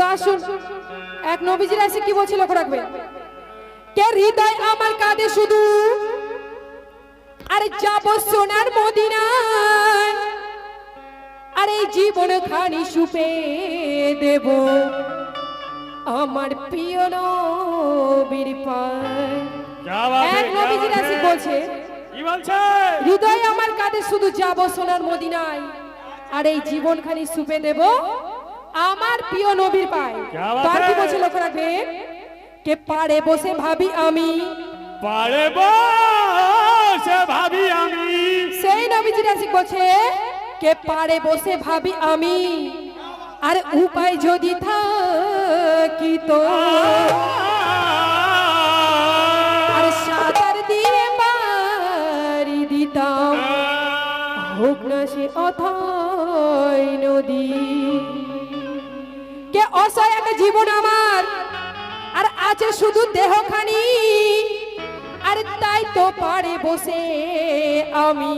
তো আসুন। এক নবীজির এসে কি বলছে লক্ষ্য রাখবে কে হৃদয় আমার কাঁদে শুধু? আরে যাব সোনার মদিনায়। আরে জীবন খানি সুপে দেব। আমার প্রিয় নবীর এক নবীজির এসে বলছে হৃদয় আমার কাঁধে শুধু যাব সোনার মদিনায়। আর এই জীবনখানি সুপে দেব। আমার প্রিয় নবীর পায়। তার কি বলছে লেখা রাখবে কে পারে বসে ভাবি আমি? পারে বসে ভাবি আমি। সেই নবীজি রাসিক বলছে কে পারে বসে ভাবি আমি? আর উপায় যদি থাকি তো? আর সাঁতার দিয়ে পারি দিতাম। হোক না সে অথয় নদী। অসহায় একটা জীবন আমার। আর আছে শুধু দেহখানি। আর তাই তো পারে বসে আমি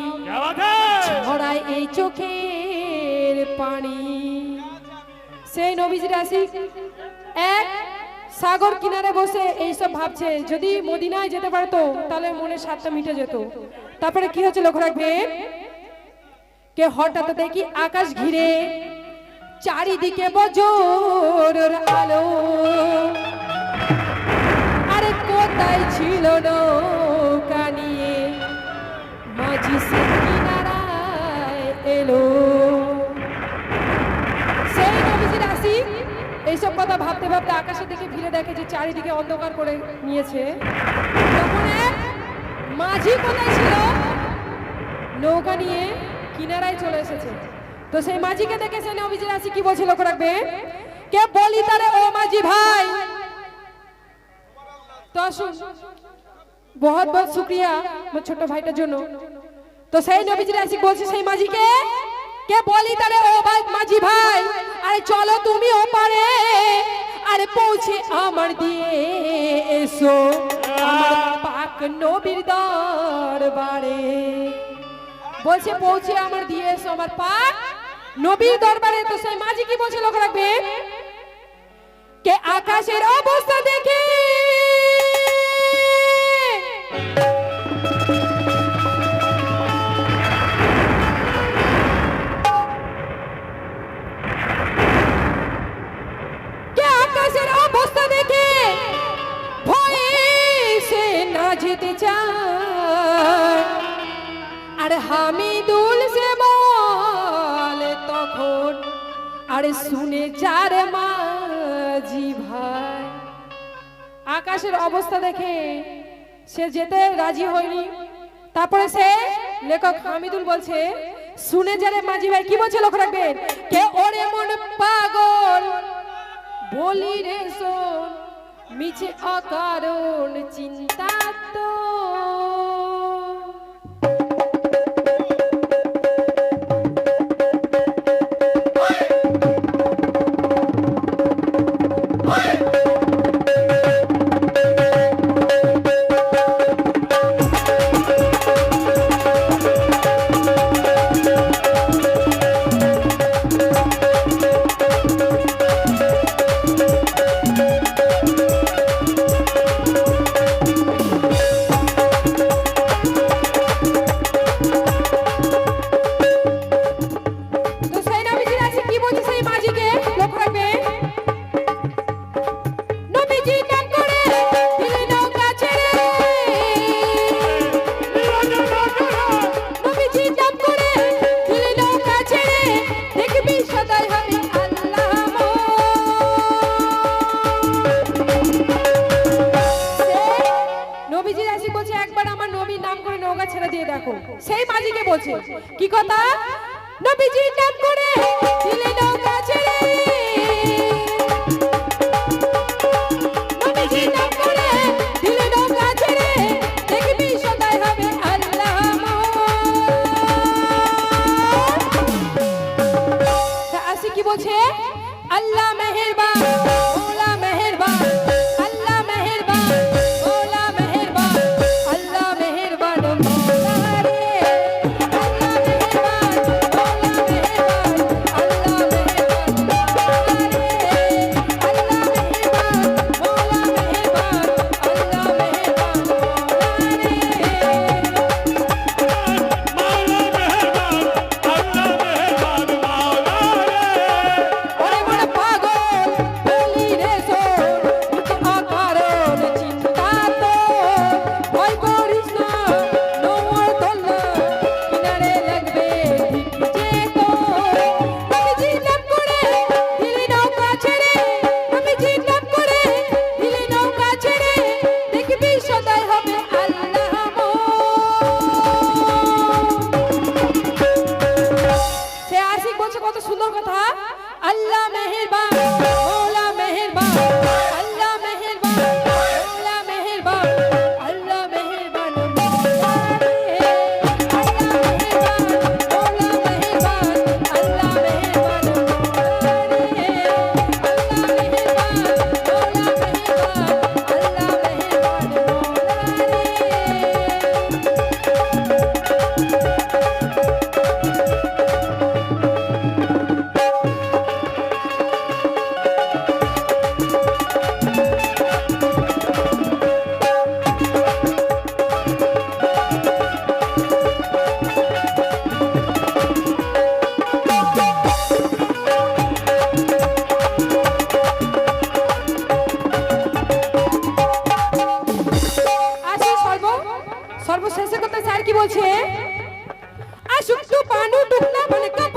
ছড়াই এই চোখের পানি। সেই নবীজ রাশি এক সাগর কিনারে বসে এইসব ভাবছে, যদি মদিনায় যেতে পারতো, তাহলে মনে সাতটা মিটে যেত। তারপরে কি হচ্ছে লক্ষ্য রাখবে কে হঠাৎ দেখি আকাশ ঘিরে চারিদিকে বজর আলো। আরে কোথায় ছিল নৌকা নিয়ে? মাঝি সে কিনারায় এলো। সেই নবীজির আসি এইসব কথা ভাবতে ভাবতে আকাশের দিকে ফিরে দেখে যে চারিদিকে অন্ধকার করে নিয়েছে। তখন মাঝি কোথায় ছিল? নৌকা নিয়ে কিনারায় চলে এসেছে। তো সেই মাঝিকে দেখে সেই নবীজির আসি কি বলছে লক্ষ্য রাখবে কে বলি তারে, ও মাঝি ভাই? তো বহুত বহুত শুক্রিয়া আমার ছোট ভাইটার জন্য। তো সেই নবীজির আসি বলছে সেই মাঝিকে? কে বলি তারে, ও ভাই মাঝি ভাই? আরে চলো তুমি ও পারে আরে পৌঁছে আমার দিয়ে এসো। আমার পাক নবীর দরবারে। বলছে পৌঁছে আমার দিয়ে এসো, আমার পাক নবীর দরবারে তো সেই মাঝি কি বলছে লোক রাখবে? কে আকাশের অবস্থা দেখে আরে শুনে যার মাঝি ভাই। আকাশের অবস্থা দেখে সে যেতে রাজি হয়নি। তারপরে সে লেখক হামিদুল বলছে, শুনে যারে মাঝি ভাই, কি বলছে লক্ষ্য রাখবেন? কে ওরে মন পাগল? বলি রে শোন, মিছে অকারণ চিন্তা তো। বলছে। কি কথা? নবীজির নাম છે આ સુખ તું પાનું દુખના બનકા